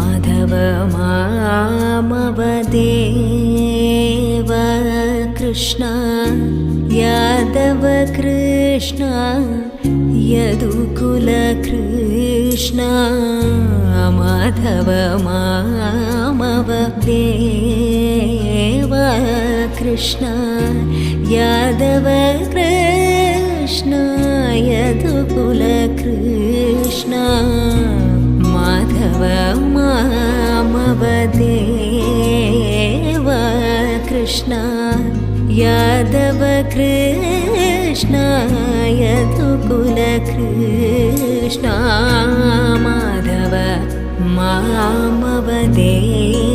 Madhava मामवदेव। Krishna Yadava Krishna यदुकुलकृष्ण Madhava मामवदेव। Krishna Yadava Krishna यदुकुलकृष्ण Krishna Yadava Krishna यदुकुलकृष्ण Madhava मामवदेव